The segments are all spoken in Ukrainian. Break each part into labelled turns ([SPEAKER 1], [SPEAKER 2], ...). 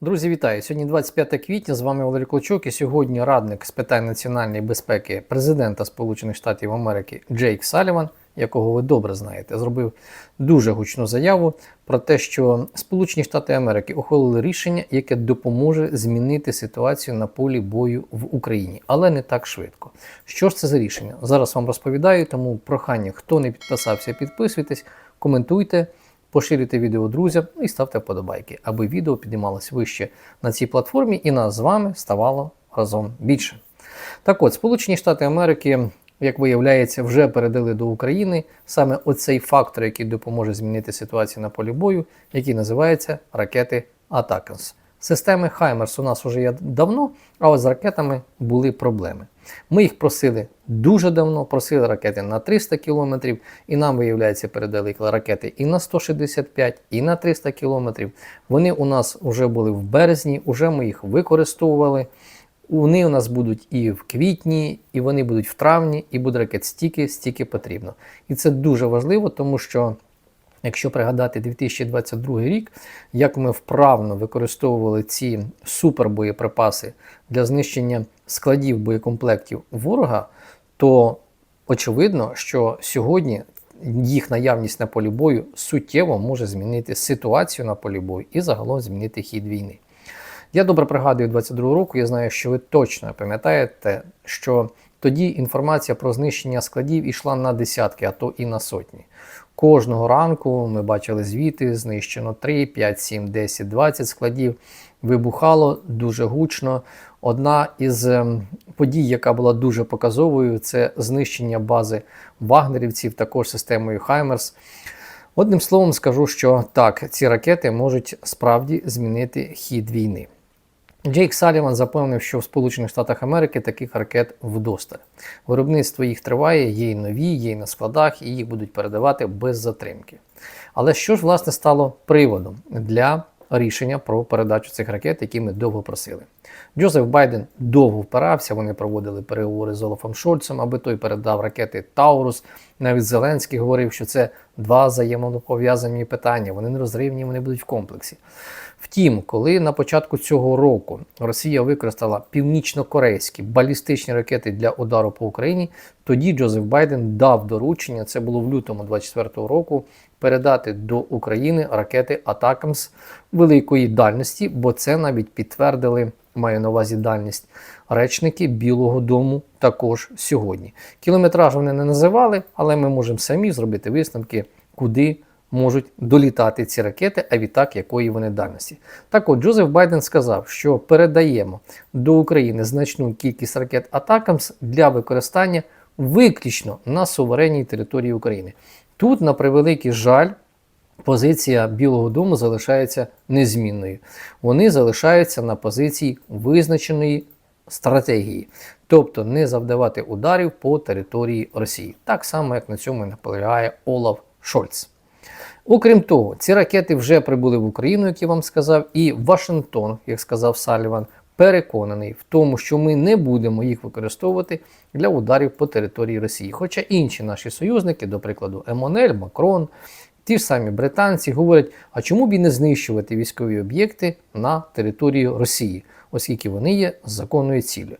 [SPEAKER 1] Друзі, вітаю! Сьогодні 25 квітня. З вами Валерій Клочок і сьогодні радник з питань національної безпеки президента Сполучених Штатів Америки Джейк Саліван, якого ви добре знаєте, зробив дуже гучну заяву про те, що Сполучені Штати Америки ухвалили рішення, яке допоможе змінити ситуацію на полі бою в Україні, але не так швидко. Що ж це за рішення? Зараз вам розповідаю, тому прохання, хто не підписався, підписуйтесь, коментуйте. Поширюйте відео друзям і ставте вподобайки, аби відео піднімалось вище на цій платформі і нас з вами ставало разом більше. Так от, Сполучені Штати Америки, як виявляється, вже передали до України саме оцей фактор, який допоможе змінити ситуацію на полі бою, який називається ракети Атакамс. Системи Хаймерс у нас вже є давно, а от з ракетами були проблеми. Ми їх просили дуже давно, просили ракети на 300 км, і нам, виявляється, передали ракети і на 165, і на 300 км. Вони у нас вже були в березні, вже ми їх використовували. Вони у нас будуть і в квітні, і вони будуть в травні, і буде ракет стільки, стільки потрібно. І це дуже важливо, тому що. Якщо пригадати 2022 рік, як ми вправно використовували ці супербоєприпаси для знищення складів боєкомплектів ворога, то очевидно, що сьогодні їх наявність на полі бою суттєво може змінити ситуацію на полі бою і загалом змінити хід війни. Я добре пригадую 22 року, я знаю, що ви точно пам'ятаєте, що тоді інформація про знищення складів йшла на десятки, а то і на сотні. Кожного ранку ми бачили звіти, знищено 3, 5, 7, 10, 20 складів. Вибухало дуже гучно. Одна із ем, подій, яка була дуже показовою, це знищення бази вагнерівців, також системою Хаймерс. Одним словом, скажу, що так, ці ракети можуть справді змінити хід війни. Джейк Саліван запевнив, що в Сполучених Штатах Америки таких ракет вдосталь. Виробництво їх триває, є й нові, є й на складах, і їх будуть передавати без затримки. Але що ж власне стало приводом для рішення про передачу цих ракет, які ми довго просили? Джозеф Байден довго впирався, вони проводили переговори з Олафом Шольцем, аби той передав ракети Таурус. Навіть Зеленський говорив, що це два взаємопов'язані питання, вони не розривні, вони будуть в комплексі. Втім, коли на початку цього року Росія використала північно-корейські балістичні ракети для удару по Україні, тоді Джозеф Байден дав доручення, це було в лютому 24-го року, передати до України ракети Атакамс великої дальності, бо це навіть підтвердили, маю на увазі дальність, речники Білого Дому також сьогодні. Кілометраж вони не називали, але ми можемо самі зробити висновки, куди можуть долітати ці ракети, а відтак якої вони дальності. Так от Джозеф Байден сказав, що передаємо до України значну кількість ракет Атакамс для використання виключно на суверенній території України. Тут, на превеликий жаль, позиція Білого Дому залишається незмінною. Вони залишаються на позиції визначеної стратегії, тобто не завдавати ударів по території Росії, так само як на цьому наполягає Олаф Шольц. Окрім того, ці ракети вже прибули в Україну, як я вам сказав, і Вашингтон, як сказав Саліван, переконаний в тому, що ми не будемо їх використовувати для ударів по території Росії. Хоча інші наші союзники, до прикладу, Емонель, Макрон, ті ж самі британці говорять, а чому б і не знищувати військові об'єкти на території Росії, оскільки вони є законною ціллю.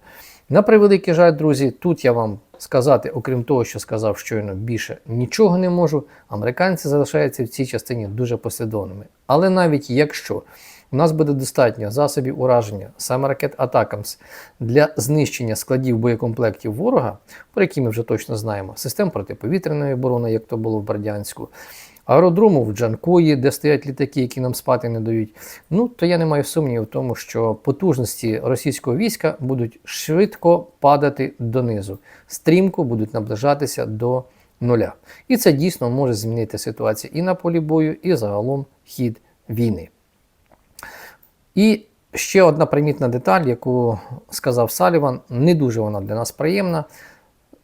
[SPEAKER 1] На превеликий жаль, друзі, тут я вам сказати, окрім того, що сказав щойно більше нічого не можу. Американці залишаються в цій частині дуже послідовними. Але навіть якщо у нас буде достатньо засобів ураження саме ракет Атакамс для знищення складів боєкомплектів ворога, про які ми вже точно знаємо, систем протиповітряної оборони, як то було в Бердянську, аеродрому в Джанкої, де стоять літаки, які нам спати не дають. Ну то я не маю сумнівів в тому, що потужності російського війська будуть швидко падати донизу, стрімко будуть наближатися до нуля. І це дійсно може змінити ситуацію і на полі бою, і загалом хід війни. І ще одна примітна деталь, яку сказав Саліван, не дуже вона для нас приємна,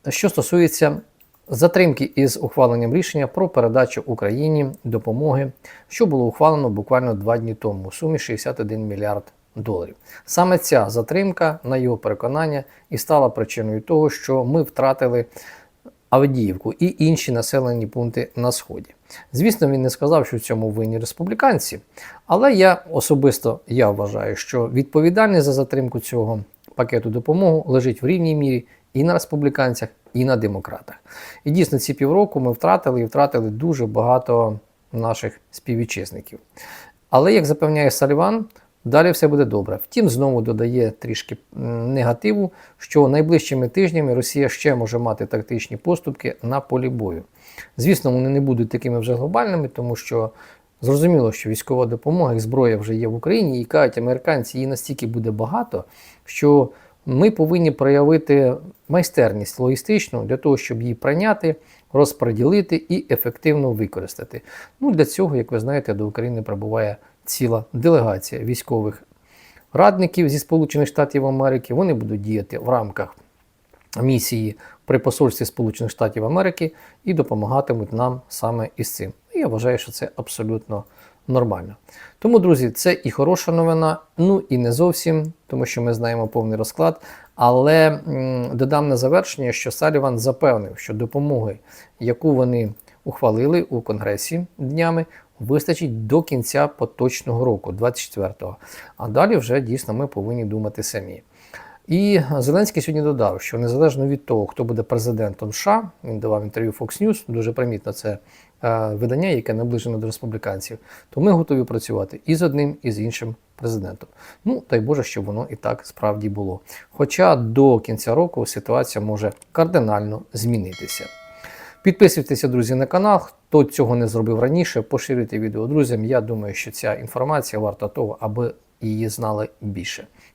[SPEAKER 1] що стосується затримки із ухваленням рішення про передачу Україні допомоги, що було ухвалено буквально два дні тому у сумі 61 мільярд доларів. Саме ця затримка, на його переконання, і стала причиною того, що ми втратили Авдіївку і інші населені пункти на сході. Звісно, він не сказав, що в цьому винні республіканці, але я особисто я вважаю, що відповідальність за затримку цього пакету допомоги лежить в рівній мірі і на республіканцях, і на демократах. І дійсно, ці півроку ми втратили і втратили дуже багато наших співвітчизників. Але, як запевняє Саліван, далі все буде добре. Втім, знову додає трішки негативу, що найближчими тижнями Росія ще може мати тактичні поступки на полі бою. Звісно, вони не будуть такими вже глобальними, тому що зрозуміло, що військова допомога і зброя вже є в Україні, і кажуть, американці її настільки буде багато, що ми повинні проявити майстерність логістичну для того, щоб її прийняти, розподілити і ефективно використати. Ну, для цього, як ви знаєте, до України прибуває ціла делегація військових радників зі Сполучених Штатів Америки. Вони будуть діяти в рамках місії при посольстві Сполучених Штатів Америки і допомагатимуть нам саме із цим. Я вважаю, що це абсолютно нормально. Тому, друзі, це і хороша новина, ну і не зовсім, тому що ми знаємо повний розклад. Але додам на завершення, що Саліван запевнив, що допомоги, яку вони ухвалили у Конгресі днями, вистачить до кінця поточного року, 24-го. А далі вже дійсно ми повинні думати самі. І Зеленський сьогодні додав, що незалежно від того, хто буде президентом США, він давав інтерв'ю Fox News, дуже примітно це е, видання, яке наближено до республіканців, то ми готові працювати і з одним, і з іншим президентом. Ну, дай Боже, щоб воно і так справді було. Хоча до кінця року ситуація може кардинально змінитися. Підписуйтеся, друзі, на канал. Хто цього не зробив раніше, поширюйте відео друзям. Я думаю, що ця інформація варта того, аби її знали більше.